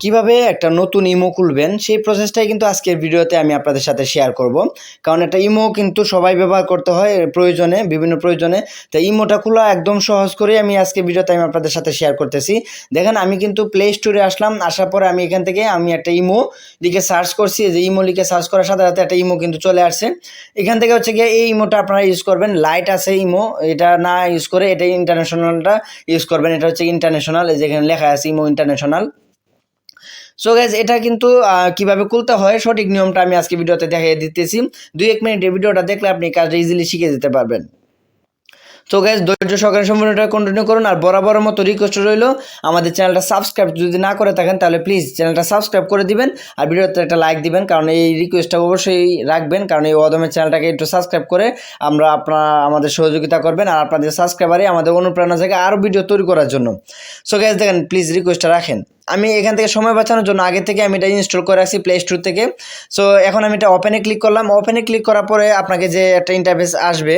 কীভাবে একটা নতুন ইমো খুলবেন, সেই প্রসেসটাই কিন্তু আজকের ভিডিওতে আমি আপনাদের সাথে শেয়ার করব। কারণ একটা ইমো কিন্তু সবাই ব্যবহার করতে হয় প্রয়োজনে, বিভিন্ন প্রয়োজনে। তো ইমোটা খোলা একদম সহজ করে আমি আজকে ভিডিওতে আমি আপনাদের সাথে শেয়ার করতেছি। দেখেন, আমি কিন্তু প্লে স্টোরে আসলাম, আসার পরে আমি এখান থেকে আমি একটা ইমো লিখে সার্চ করছি। যে ইমো লিখে সার্চ করার সাথে সাথে একটা ইমো কিন্তু চলে আসছে। এখান থেকে হচ্ছে গিয়ে এই ইমোটা আপনারা ইউজ করবেন। লাইট আছে ইমো, এটা না ইউজ করে এটা ইন্টারন্যাশনালটা ইউজ করবেন। এটা হচ্ছে ইন্টারন্যাশনাল এই যেখানে লেখা আছে ইমো ইন্টারন্যাশনাল সো গ্যাস এটা কিন্তু কীভাবে খুলতে হয়, সঠিক নিয়মটা আমি আজকে ভিডিওতে দেখিয়ে দিতেছি। দুই এক মিনিটের ভিডিওটা দেখলে আপনি কাজটা ইজিলি শিখে যেতে পারবেন। তো গ্যাস ধৈর্য সহকারে সম্পূর্ণটা কন্টিনিউ করুন আর বরাবর মতো রিকোয়েস্ট রইল, আমাদের চ্যানেলটা সাবস্ক্রাইব যদি না করে থাকেন, তাহলে প্লিজ চ্যানেলটা সাবস্ক্রাইব করে দিবেন আর ভিডিওতে একটা লাইক দিবেন, কারণ এই রিকোয়েস্টটা অবশ্যই রাখবেন, কারণ এই অদমের চ্যানেলটাকে একটু সাবস্ক্রাইব করে আমরা আপনারা আমাদের সহযোগিতা করবেন আর আপনাদের সাবস্ক্রাইবারই আমাদের অনুপ্রেরণা থেকে আরও ভিডিও তৈরি করার জন্য। সো গ্যাস দেখেন প্লিজ রিকোয়েস্টটা রাখেন। আমি এখান থেকে সময় বাঁচানোর জন্য আগে থেকে আমি এটা ইনস্টল করে রাখছি প্লে স্টোর থেকে। সো এখন আমি এটা ওপেনে ক্লিক করলাম। ওপেনে ক্লিক করার পরে আপনাকে যে একটা ইন্টারফেস আসবে,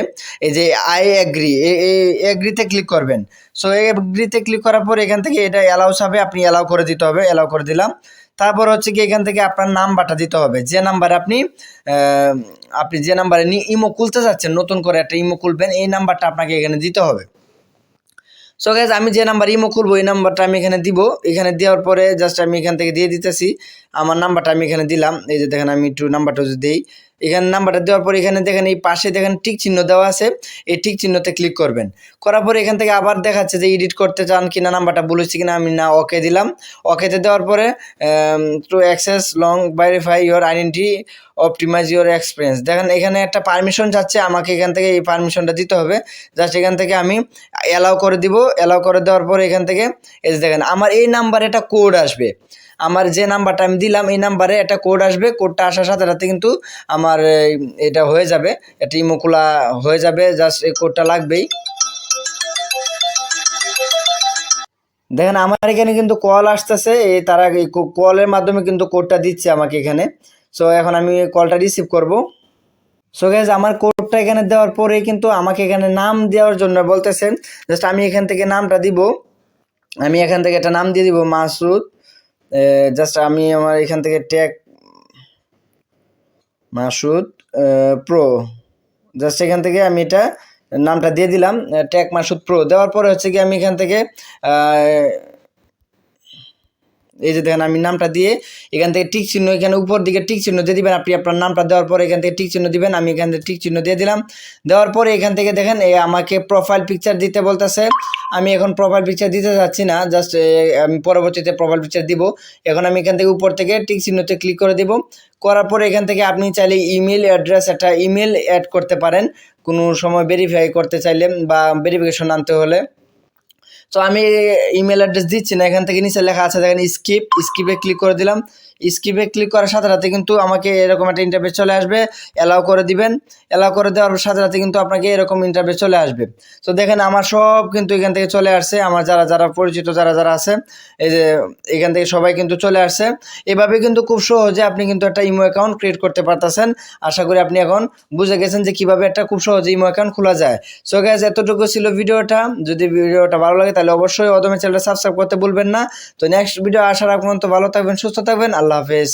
এই যে আই অ্যাগ্রি এই এগ্রিতে ক্লিক করবেন। সো এগ্রিতে ক্লিক করার পরে এখান থেকে এটা অ্যালাউস হবে আপনি অ্যালাউ করে দিতে হবে অ্যালাউ করে দিলাম। তারপর হচ্ছে কি এখান থেকে আপনার নাম্বারটা দিতে হবে। যে নাম্বারে আপনি আপনি যে নাম্বারে নিয়ে ইমো খুলতে যাচ্ছেন, নতুন করে একটা ইমো খুলবেন, এই নাম্বারটা আপনাকে এখানে দিতে হবে। সো গ্যাস আমি যে নাম্বার ইমো খুলবো এই নাম্বারটা আমি এখানে দিব। এখানে দেওয়ার পরে জাস্ট আমি এখান থেকে দিয়ে দিতেছি। আমার নাম্বারটা আমি এখানে দিলাম, এই যে দেখেন আমি একটু নাম্বারটা যদি দিই, এখানে নাম্বারটা দেওয়ার পর এখানে দেখেন এই পাশে দেখেন টিক চিহ্ন দেওয়া আছে, এই টিক চিহ্নতে ক্লিক করবেন। করার পরে এখান থেকে আবার দেখাচ্ছে যে এডিট করতে চান কিনা, নাম্বারটা বলেছি কিনা, আমি না ওকে দিলাম। ওকেতে দেওয়ার পরে to access long verify your identity optimise your experience দেখেন এখানে একটা পারমিশন যাচ্ছে, আমাকে এখান থেকে এই পারমিশনটা দিতে হবে। জাস্ট এখান থেকে আমি অ্যালাউ করে দিব অ্যালাউ করে দেওয়ার পরে এখান থেকে, এই দেখেন, আমার এই নাম্বারে একটা কোড আসবে। আমার যে নাম্বারটা আমি দিলাম, এই নাম্বারে একটা কোড আসবে। কোডটা আসার সাথে সাথে কিন্তু আমার এটা হয়ে যাবে। একটা ইমো খোলা হয়ে যাবে জাস্ট এই কোডটা লাগবেই। দেখেন, আমার এখানে কিন্তু কল আসতেছে এই তারা কলের মাধ্যমে কিন্তু কোডটা দিচ্ছে আমাকে এখানে। সো এখন আমি কলটা রিসিভ করব। সো গ্যাস আমার কোডটা এখানে দেওয়ার পরে কিন্তু আমাকে এখানে নাম দেওয়ার জন্য বলতেছেন জাস্ট আমি এখান থেকে নামটা দিব। আমি এখান থেকে একটা নাম দিয়ে দিব, মাসুদ। জাস্ট আমি আমার এখান থেকে ট্যাগ মাসুদ প্রো জাস্ট এখান থেকে আমি এটা নামটা দিয়ে দিলাম ট্যাগ মাসুদ প্রো দেওয়ার পরে হচ্ছে কি আমি এখান থেকে এই যে দেখেন আমি নামটা দিয়ে এখান থেকে টিক চিহ্ন, এখানে উপর দিকে টিক চিহ্ন দিয়ে দিবেন। আপনি আপনার নামটা দেওয়ার পরে এখান থেকে টিক চিহ্ন দিবেন। আমি এখান থেকে টিক চিহ্ন দিয়ে দিলাম। দেওয়ার পরে এখান থেকে দেখেন, এ আমাকে প্রোফাইল পিকচার দিতে বলতেছে। আমি এখন প্রোফাইল পিকচার দিতে যাচ্ছি না জাস্ট আমি পরবর্তীতে প্রোফাইল পিকচার দিব। এখন আমি এখান থেকে উপর থেকে টিক চিহ্নতে ক্লিক করে দিব। করার পরে এখান থেকে আপনি চাইলে ইমেল অ্যাড্রেস একটা ইমেল অ্যাড করতে পারেন। কোনো সময় ভেরিফাই করতে চাইলে বা ভেরিফিকেশন আনতে হলে। তো আমি ইমেল অ্যাড্রেস দিচ্ছি না, এখান থেকে নিচে লেখা আছে, দেখেন স্কিপ স্কিপে ক্লিক করে দিলাম। স্কিপে ক্লিক করার সাথে সাথে কিন্তু আমাকে এরকম একটা ইন্টারভেস চলে আসবে অ্যালাউ করে দিবেন। অ্যালাউ করে দেওয়ার সাথে সাথে কিন্তু আপনাকে এরকম ইন্টারভেস চলে আসবে। তো দেখেন আমার সব কিন্তু এখান থেকে চলে আসছে, আমার যারা যারা পরিচিত, যারা যারা আছে, এই যে এখান থেকে সবাই কিন্তু চলে আসছে। এভাবে কিন্তু খুব সহজে আপনি কিন্তু একটা ইমো অ্যাকাউন্ট ক্রিয়েট করতে পারতেছেন। আশা করি আপনি এখন বুঝে গেছেন যে কীভাবে একটা খুব সহজে ইমো অ্যাকাউন্ট খোলা যায়। সো গ্যাস এতটুকু ছিল ভিডিওটা। যদি ভিডিওটা ভালো লাগে তাহলে অবশ্যই অদমে চ্যানেলটা সাবস্ক্রাইব করতে ভুলবেন না। তো নেক্সট ভিডিও আসার আগ পর্যন্ত ভালো থাকবেন, সুস্থ থাকবেন, আল্লাহ হাফেজ।